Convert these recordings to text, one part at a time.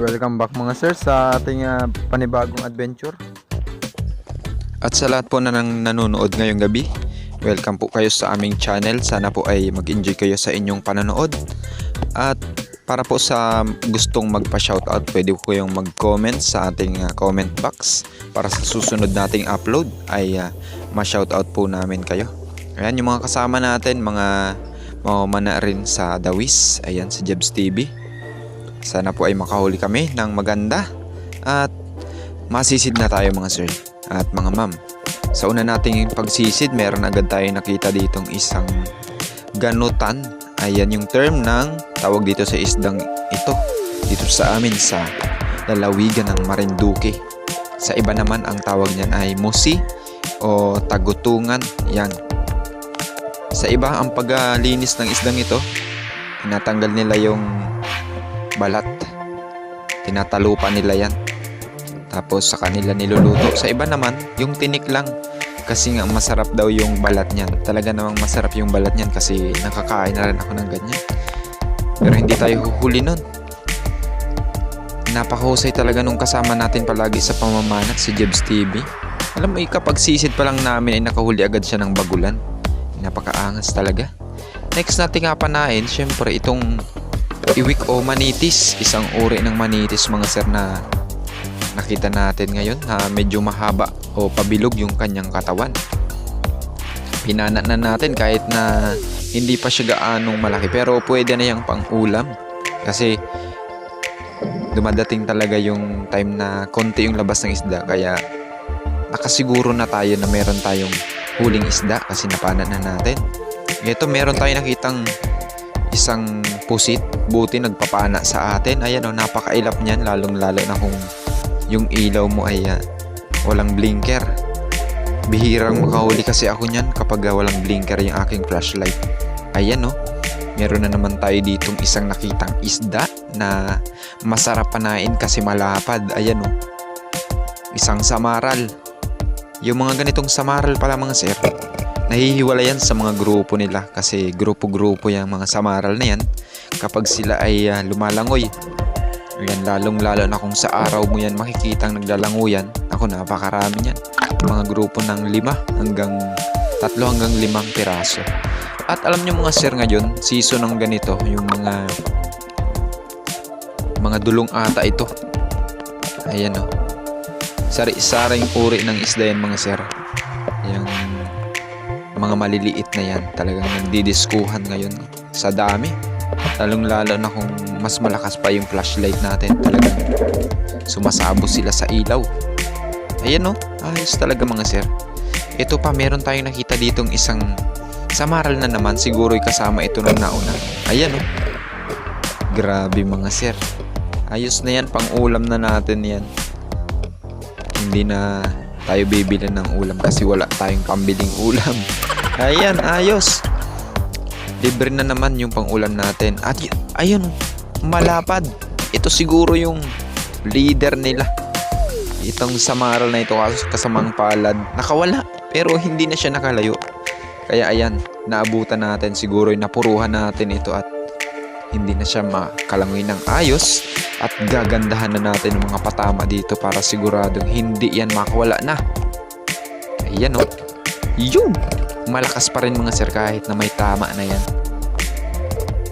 Welcome back mga sir sa ating ah, panibagong adventure. At sa lahat po na nang nanonood ngayong gabi, welcome po kayo sa aming channel. Sana po ay mag-enjoy kayo sa inyong panonood. At para po sa gustong magpa-shoutout, pwede po kayong mag-comment sa ating ah, comment box para sa susunod nating upload ay ah, ma-shoutout po namin kayo. Ayan yung mga kasama natin, mga mamamana rin sa Dawis, ayan sa Jebs TV. Sana po ay makahuli kami ng maganda at masisid na tayo mga sir at mga ma'am. Sa una nating pagsisid, meron agad tayo nakita ditong isang ganutan. Ayan yung term ng tawag dito sa isdang ito. Dito sa amin sa lalawigan ng Marinduque. Sa iba naman ang tawag niyan ay musi o tagutungan. Yan. Sa iba ang paglinis ng isdang ito, tinatanggal nila yung balat. Tinatalupan nila yan. Tapos sa kanila niluluto. Sa iba naman, yung tinik lang. Kasi nga masarap daw yung balat niyan. Talaga namang masarap yung balat niyan kasi nakakain na rin ako ng ganyan. Pero hindi tayo huhuli nun. Napakahusay talaga nung kasama natin palagi sa pamamanat si Jebs TV. Alam mo, eh, kapag sisid pa lang namin ay nakahuli agad siya ng bagulan. Napakaangas talaga. Next nating hapanain, syempre itong iwik o manitis. Isang uri ng manitis mga sir na nakita natin ngayon na medyo mahaba o pabilog yung kanyang katawan. Pinana na natin kahit na hindi pa siya gaanong malaki pero pwede na yung pang ulam kasi dumadating talaga yung time na konti yung labas ng isda kaya nakasiguro na tayo na meron tayong huling isda kasi napana na natin. Ito meron tayo nakitang isang pusit buti nagpapana sa atin. Ayan o, napakailap niyan lalong lalo na kung yung ilaw mo ay ah, walang blinker. Bihirang makahuli kasi ako niyan kapag ah, walang blinker yung aking flashlight. Ayan o, meron na naman tayo ditong isang nakitang isda na masarap panain kasi malapad. Ayan o, isang samaral. Yung mga ganitong samaral pala mga sir, nahihiwala yan sa mga grupo nila kasi grupo-grupo yung mga samaral na yan kapag sila ay ah, lumalangoy. Yan, lalong-lalo na kung sa araw mo yan makikitang naglalanguyan. Ako, napakarami yan. Mga grupo ng lima hanggang tatlo hanggang limang piraso. At alam nyo mga sir ngayon, season ng ganito, yung mga mga dulong ata ito. Ayan o. Sari-saring uri ng isda yan mga sir. Yung mga maliliit na yan. Talagang nagdidiskuhan ngayon sa dami. Lalong lalo na kung mas malakas pa yung flashlight natin. Talagang sumasabo sila sa ilaw. Ayan o, ayos talaga mga sir. Ito pa, meron tayong nakita ditong isang samaral na naman. Siguro kasama ito nung nauna. Ayan o. Grabe mga sir. Ayos na yan, pang ulam na natin yan. Hindi na tayo bibili ng ulam kasi wala tayong pambiling ulam. Ayan, ayos. Libre na naman yung pang-ulam natin. At ayun, malapad. Ito siguro yung leader nila. Itong samaral na ito kas- kasamang palad. Nakawala, pero hindi na siya nakalayo. Kaya ayan, naabutan natin siguro yung napuruhan natin ito at hindi na siya makalangoy ng ayos at gagandahan na natin ang mga patama dito para siguradong hindi yan makawala na. Ayan o. Yun! Malakas pa rin mga sir kahit na may tama na yan.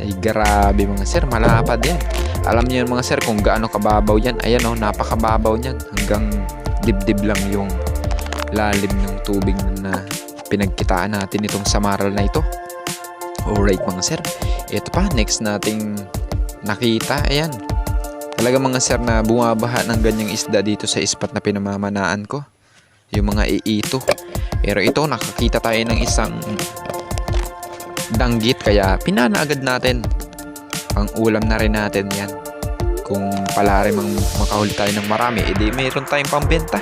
Ay grabe mga sir, malapad yan. Alam niyo yun mga sir kung gaano kababaw yan. Ayan o, napakababaw niyan. Hanggang dibdib lang yung lalim ng tubig na pinagkitaan natin itong samaral na ito. Alright mga sir. Ito pa, next nating nakita. Ayan. Talaga mga sir na bumabaha ng ganyang isda dito sa ispat na pinamamanaan ko. Yung mga iito. Pero ito, nakakita tayo ng isang danggit. Kaya pinana agad natin. Pang ulam na rin natin yan. Kung pala rin mang makahuli tayo ng marami, edi mayroon tayong pambenta.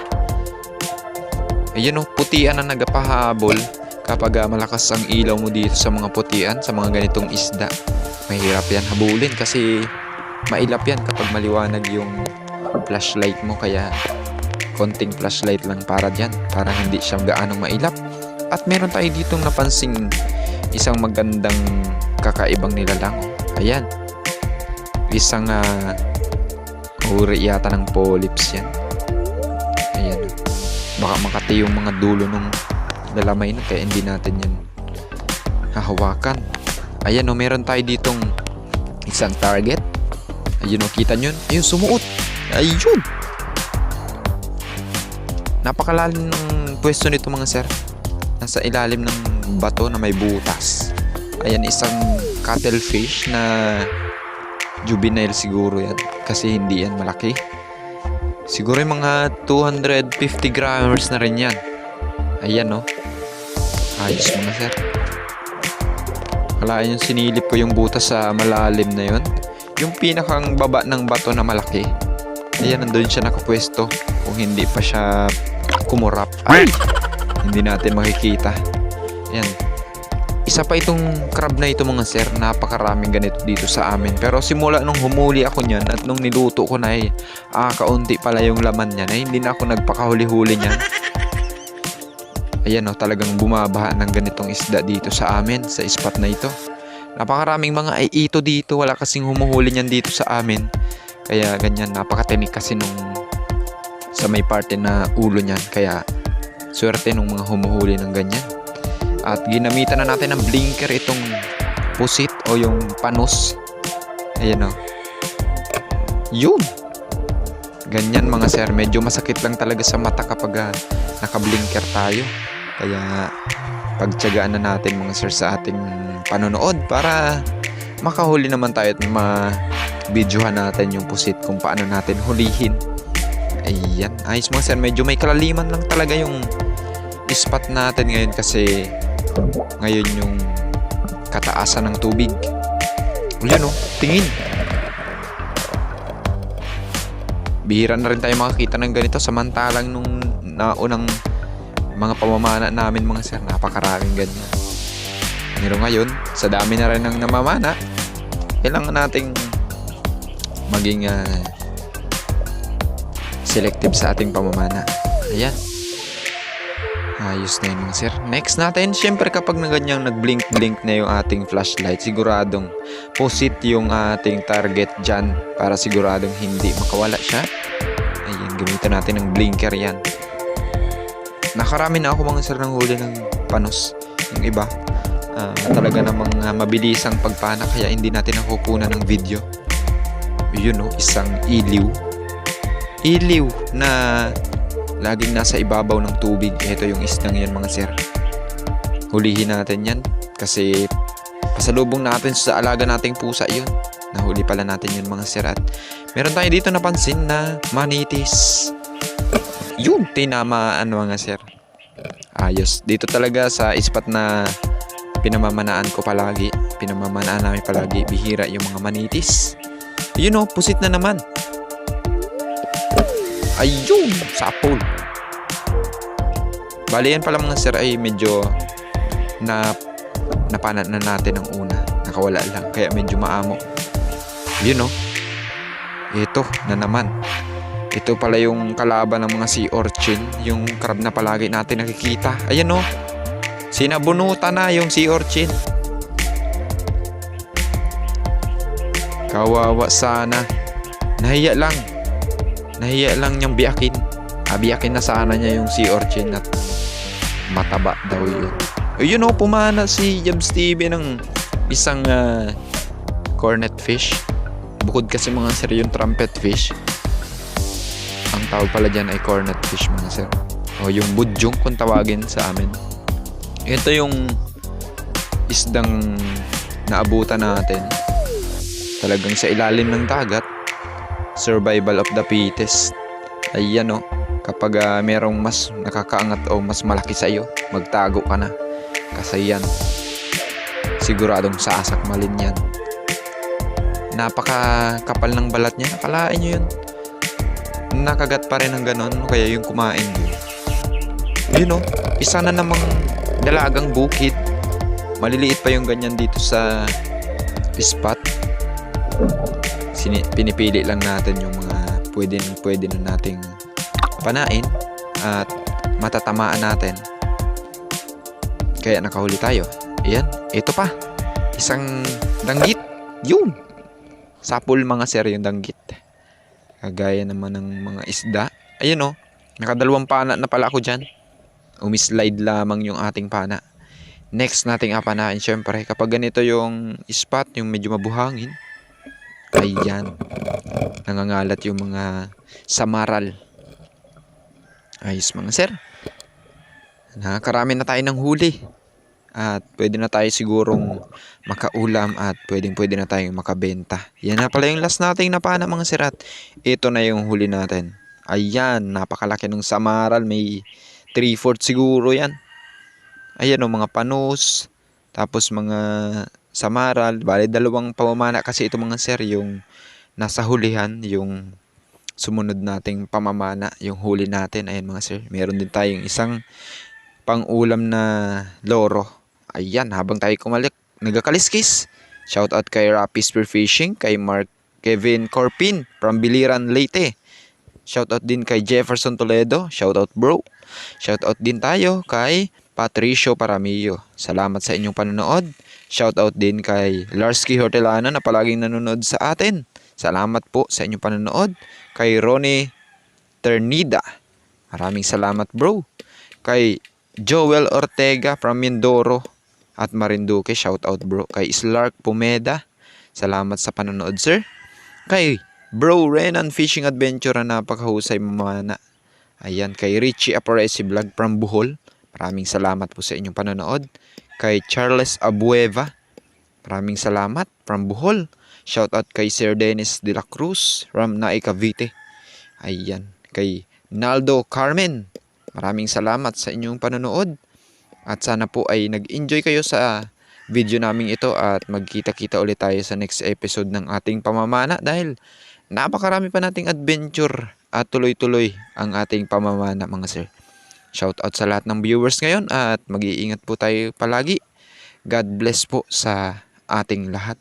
Ayun o, putian na nagapahabol kapag ah, malakas ang ilaw mo dito sa mga putian, sa mga ganitong isda. Mahirap yan habulin kasi mailap yan kapag maliwanag yung flashlight mo kaya konting flashlight lang para dyan para hindi siya gaanong mailap. At meron tayo ditong napansing isang magandang kakaibang nilalang. Ayan. Isang ah, Uri yata ng polyps yan. Ayan. Baka makati yung mga dulo ng lalamay na kaya hindi natin yan hahawakan. Ayan o, meron tayo ditong isang target. Ayun o, kita nyo? Ayun, sumuot. Ayun! Napakalalim ng pwesto nito mga sir. Nasa ilalim ng bato na may butas. Ayan, isang cuttlefish na juvenile siguro yan. Kasi hindi yan malaki. Siguro yung mga 250 grams na rin yan. Ayan no. Ayos mga sir. Wala yung sinilip ko yung butas sa malalim na yon. Yung pinakang baba ng bato na malaki. Ayan, nandun siya nakapwesto. Kung hindi pa siya kumurap. Ay! hindi natin makikita. Ayan. Isa pa itong crab na ito mga sir. Napakaraming ganito dito sa amin. Pero simula nung humuli ako niyan at nung niluto ko na eh, ah, kaunti pala yung laman niya na hindi na ako nagpakahuli-huli niyan. Ayan o, talagang bumabaha ng ganitong isda dito sa amin, sa spot na ito. Napakaraming mga ay ito dito, wala kasing humuhuli niyan dito sa amin. Kaya ganyan, napakatinik kasi nung sa may parte na ulo niyan. Kaya swerte nung mga humuhuli ng ganyan. At ginamitan na natin ng blinker itong pusit o yung panos. Ayan o. Yun! Ganyan mga sir, medyo masakit lang talaga sa mata kapag ah, nakablinker tayo. Kaya pagtyagaan na natin mga sir sa ating panonood para makahuli naman tayo at ma-videohan natin yung pusit kung paano natin hulihin. Ayan, ayos mga sir, medyo may kalaliman lang talaga yung spot natin ngayon kasi ngayon yung kataasan ng tubig. Yun oh, tingin. Bihira na rin tayo makakita ng ganito samantalang nung naunang mga pamamana namin mga sir, napakaraming ganyan. Pero ngayon, sa dami na rin ng namamana, kailangan nating maging ah, selective sa ating pamamana. Ayan. Ayos na yun mga sir. Next natin, syempre kapag na ganyang nag-blink-blink na yung ating flashlight, siguradong posit yung ating target dyan para siguradong hindi makawala siya. Ayan, gamitan natin ng blinker yan. Nakarami na ako mga sir ng huli ng panos. Yung iba, ah, talaga namang ah, mabilisang pagpana kaya hindi natin nakukunan ng video. Yun no, isang iliw. Iliw na laging nasa ibabaw ng tubig. Ito yung isdang yan mga sir. Hulihin natin yan kasi pasalubong natin sa alaga nating pusa yun. Nahuli pala natin yun mga sir at meron tayo dito napansin na manitis. Yun, tinamaan mga sir. Ayos. Dito talaga sa spot na pinamamanaan ko palagi. Pinamamanaan namin palagi. Bihira yung mga manitis. Yun o, pusit na naman. Ayun! Sapol. Bali yan pala mga sir ay medyo na napanat na natin ang una. Nakawala lang. Kaya medyo maamo. Yun o. Ito na naman. Ito pala yung kalaban ng mga sea urchin. Yung crab na palagi natin nakikita. Ayan o. Sinabunutan na yung sea urchin. Kawawa sana. Nahiya lang. Nahiya lang niyang biyakin. Ah, biyakin na sana niya yung sea urchin at mataba daw yun. Ayun o, pumana si Jabs TV ng isang ah, cornet fish. Bukod kasi mga sir yung trumpet fish. Ang tawag pala dyan ay cornet fish mga sir. O yung budyong kung tawagin sa amin. Ito yung isdang naabutan natin. Talagang sa ilalim ng dagat. Survival of the fittest. Ayan o. Kapag ah, merong mas nakakaangat o mas malaki sa iyo, magtago ka na. Kasi yan, siguradong sasakmalin yan. Napakakapal ng balat niya. Nakalain nyo yun. Nakagat pa rin ng ganon. Kaya yung kumain yun. Yun o. Isa na namang dalagang bukid. Maliliit pa yung ganyan dito sa spot. Sini pinipili lang natin yung mga pwede, pwede na nating panain at matatamaan natin. Kaya nakahuli tayo. Ayan, ito pa. Isang danggit. Yun. Sapul mga sir yung danggit. Kagaya naman ng mga isda. Ayun oh, nakadalawang pana na pala ako dyan. Umislide lamang yung ating pana. Next nating apanain syempre kapag ganito yung spot, yung medyo mabuhangin. Ayan. Nangangalat yung mga samaral. Ayos mga sir. Nakakarami na tayo ng huli. At pwede na tayo sigurong makaulam at pwedeng pwede na tayong makabenta. Yan na pala yung last nating napana mga sirat. Ito na yung huli natin. Ayan, napakalaki ng samaral. May 3-4 siguro yan. Ayan o, mga panus. Tapos mga samaral. Bale, dalawang pamamana kasi ito mga sir. Yung nasa hulihan, yung sumunod nating pamamana, yung huli natin. Ayan mga sir. Meron din tayong isang pang-ulam na loro. Ayan, habang tayo kumalik, nagkakaliskis. Shout out kay Rappi Spear Fishing, kay Mark Kevin Corpin from Biliran, Leyte. Shout out din kay Jefferson Toledo. Shout out bro. Shout out din tayo kay Patricio Paramillo. Salamat sa inyong panonood. Shout out din kay Larsky Hortelano na palaging nanonood sa atin. Salamat po sa inyong panonood. Kay Ronnie Ternida. Maraming salamat bro. Kay Joel Ortega from Mindoro at Marinduque. Shout out bro. Kay Slark Pumeda. Salamat sa panonood sir. Kay Bro Renan Fishing Adventure na napakahusay mamana. Ayan, kay Richie Aparesi Vlog from Bohol. Maraming salamat po sa inyong panonood. Kay Charles Abueva. Maraming salamat from Bohol. Shout out kay Sir Dennis De La Cruz from Naik Cavite. Ayan, kay Naldo Carmen. Maraming salamat sa inyong panonood. At sana po ay nag-enjoy kayo sa video naming ito at magkita-kita ulit tayo sa next episode ng ating pamamana dahil napakarami pa nating adventure at tuloy-tuloy ang ating pamamana mga sir. Shout out sa lahat ng viewers ngayon at mag-iingat po tayo palagi. God bless po sa ating lahat.